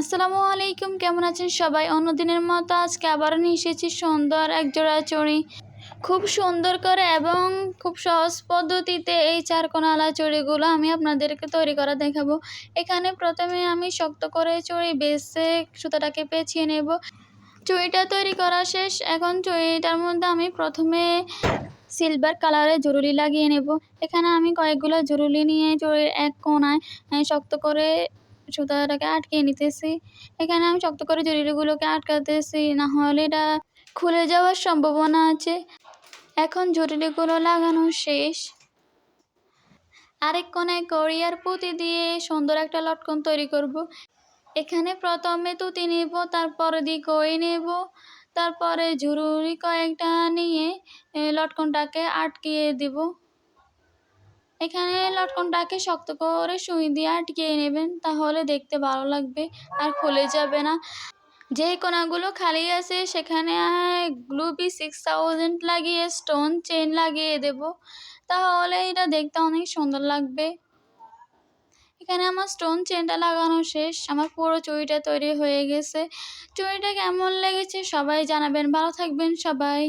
আসসালামু আলাইকুম, কেমন আছেন সবাই? অন্যদিনের মতো আজকে আবারও নিয়ে এসেছি সুন্দর এক জোড়া চড়ি। খুব সুন্দর করে এবং খুব সহজ পদ্ধতিতে এই চার চারকোনালা চড়িগুলো আমি আপনাদেরকে তৈরি করা দেখাবো। এখানে প্রথমে আমি শক্ত করে চড়ি বেছে সুতাটাকে পেঁচিয়ে নেব। চুড়িটা তৈরি করা শেষ। এখন চুড়িটার মধ্যে আমি প্রথমে সিলভার কালারের জরুরি লাগিয়ে নেব। এখানে আমি কয়েকগুলো জরুরি নিয়ে চুড়ির এক কোনায় শক্ত করে সুতাটাকে আটকে নিতেছি। এখানে আমি শক্ত করে জরুরিগুলোকে আটকাতেছি, না হলে এটা খুলে যাওয়ার সম্ভাবনা আছে। এখন জরুরিগুলো লাগানো শেষ। আরেক কোনায় কোরিয়ার পুঁতি দিয়ে সুন্দর একটা লটকন তৈরি করব। এখানে প্রথমে তুতি নেব, তারপরে দিয়ে কই নেব, তারপরে জরুরি কয়েকটা নিয়ে লটকনটাকে আটকিয়ে দিব। এখানে লটকনটাকে শক্ত করে সুই দিয়ে আটকিয়ে নেবেন, তাহলে দেখতে ভালো লাগবে আর খুলে যাবে না। যে কোনাগুলো খালি আছে, সেখানে গ্লুবি সিক্স থাউজেন্ড লাগিয়ে স্টোন চেন লাগিয়ে দেব। তাহলে এটা দেখতে অনেক সুন্দর লাগবে। এখানে আমার স্টোন চেনটা লাগানো শেষ। আমার পুরো চুড়িটা তৈরি হয়ে গেছে। চুড়িটা কেমন লেগেছে সবাই জানাবেন। ভালো থাকবেন সবাই।